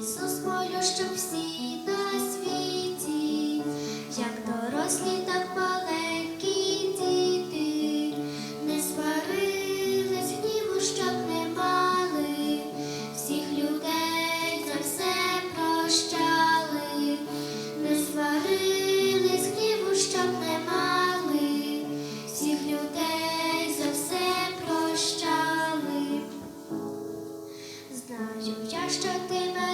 Ісус, молю, щоб всі нас. Щоб я ще ти мене.